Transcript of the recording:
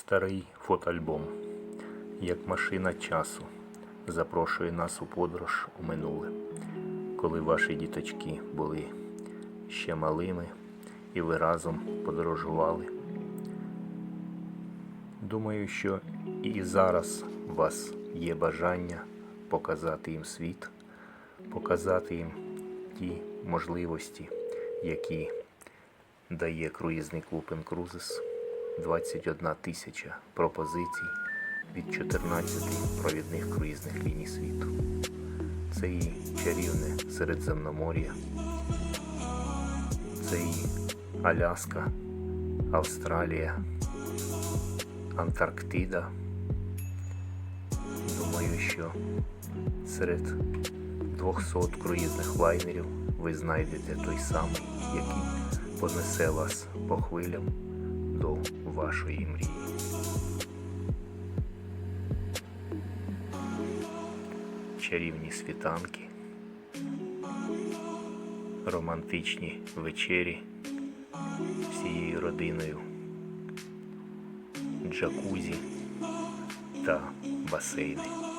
Старий фотоальбом, як машина часу, запрошує нас у подорож у минуле, коли ваші діточки були ще малими і ви разом подорожували. Думаю, що і зараз у вас є бажання показати їм світ, показати їм ті можливості, які дає круїзний клуб Cruises. 21 тисяча пропозицій від 14 провідних круїзних ліній світу. Це і чарівне Середземномор'я, це і Аляска, Австралія, Антарктида. Думаю, що серед 200 круїзних лайнерів ви знайдете той самий, який понесе вас по хвилям до вашої мрії. Чарівні світанки, романтичні вечері всією родиною, джакузі та басейни.